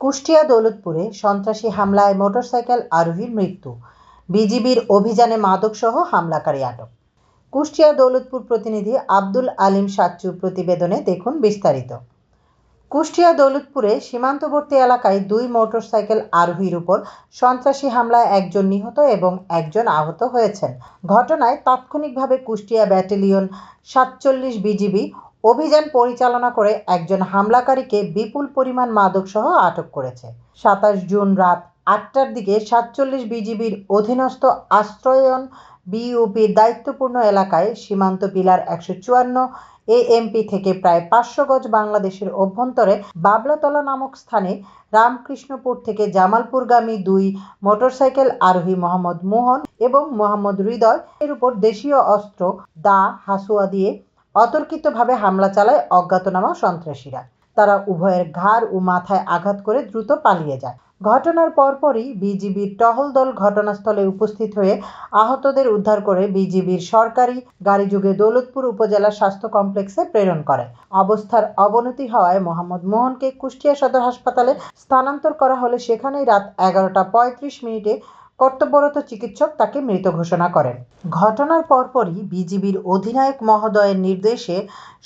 কুষ্টিয়া দৌলতপুরে সন্ত্রাসী হামলায় মোটরসাইকেল আরোহীর মৃত্যু। বিজিবির অভিযানে মাদকসহ হামলাকারী আটক। কুষ্টিয়া দৌলতপুর প্রতিনিধি আব্দুল আলিম সাচ্চুর প্রতিবেদনে দেখুন বিস্তারিত। কুষ্টিয়া দৌলতপুরে সীমান্তবর্তী এলাকায় দুই মোটরসাইকেল আরোহীর উপর সন্ত্রাসী হামলায় একজন নিহত এবং একজন আহত হয়েছেন। ঘটনায় তাৎক্ষণিকভাবে কুষ্টিয়া ব্যাটালিয়ন সাতচল্লিশ বিজিবি অভিযান পরিচালনা করে একজন হামলাকারীকে বিপুল পরিমাণ মাদকসহ আটক করেছে। সাতাশ জুন রাত আটটার দিকে সাতচল্লিশ বিজিবির অধীনস্থ আশ্রয়ন বিইউপির দায়িত্বপূর্ণ এলাকায় সীমান্ত পিলার একশো চুয়ান্ন এএমপি থেকে প্রায় পাঁচশো গজ বাংলাদেশের অভ্যন্তরে বাবলাতলা নামক স্থানে রামকৃষ্ণপুর থেকে জামালপুরগামী দুই মোটরসাইকেল আরোহী মোহাম্মদ মোহন এবং মোহাম্মদ হৃদয় এর উপর দেশীয় অস্ত্র, দা, হাসুয়া দিয়ে অতর্কিতভাবে হামলা চালায় অজ্ঞাতনামা সন্ত্রাসীরা। তারা উভয়ের ঘাড় ও মাথায় আঘাত করে দ্রুত পালিয়ে যায়। ঘটনার পরপরই বিজিবির টহল দল ঘটনাস্থলে উপস্থিত হয়ে আহতদের উদ্ধার করে বিজিবির সরকারি গাড়িযোগে দৌলতপুর উপজেলা স্বাস্থ্য কমপ্লেক্সে প্রেরণ করে। অবস্থার অবনতি হওয়ায় মোহাম্মদ মোহনকে কুষ্টিয়া সদর হাসপাতালে স্থানান্তর করা হলে সেখানেই রাত এগারোটা পঁয়ত্রিশ মিনিটে কর্তব্যরত চিকিৎসক তাকে মৃত ঘোষণা করেন। ঘটনার পরপরই বিজিবির অধিনায়ক মহোদয়ের নির্দেশে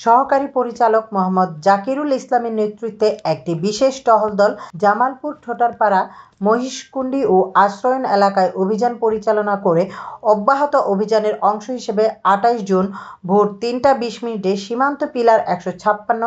সহকারী পরিচালক মোহাম্মদ জাকিরুল ইসলামের নেতৃত্বে একটি বিশেষ টহল দল জামালপুর ঠোঁটারপাড়া, মহিষকুণ্ডি ও আশ্রয়ন এলাকায় অভিযান পরিচালনা করে অব্যাহত অভিযানের অংশ হিসেবে আঠাইশ জুন ভোর তিনটা বিশ মিনিটে সীমান্ত পিলার একশো ছাপ্পান্ন,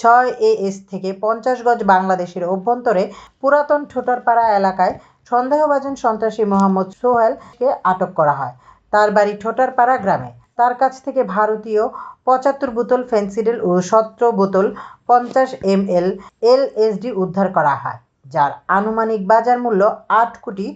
ছয় এএস থেকে পঞ্চাশ গজ বাংলাদেশের অভ্যন্তরে পুরাতন ঠোঁটারপাড়া এলাকায় সন্দেহভাজন সন্ত্রাসী মোহাম্মদ সোহেলকে আটক করা হয়। তার বাড়ি ঠোঁটারপাড়া গ্রামে। তার কাছ থেকে ভারতীয় পঁচাত্তর বোতল ফেন্সিডেল ও সতেরো বোতল পঞ্চাশ এম এল এলএসডি উদ্ধার করা হয়, যার আনুমানিক বাজার মূল্য আট কোটি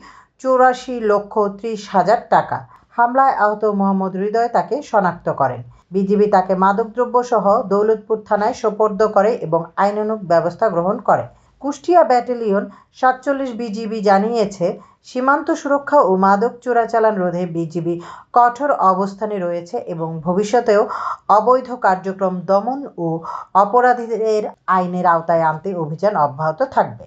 চৌরাশি লক্ষ ত্রিশ হাজার টাকা। হামলায় আহত মোহাম্মদ হৃদয় তাকে শনাক্ত করেন। বিজিবি তাকে মাদকদ্রব্য সহ দৌলতপুর থানায় সোপর্দ করে এবং আইনানুগ ব্যবস্থা গ্রহণ করে। কুষ্টিয়া ব্যাটালিয়ন সাতচল্লিশ বিজিবি জানিয়েছে, সীমান্ত সুরক্ষা ও মাদক চোরাচালান রোধে বিজিবি কঠোর অবস্থানে রয়েছে এবং ভবিষ্যতেও অবৈধ কার্যক্রম দমন ও অপরাধীদের আইনের আওতায় আনতে অভিযান অব্যাহত থাকবে।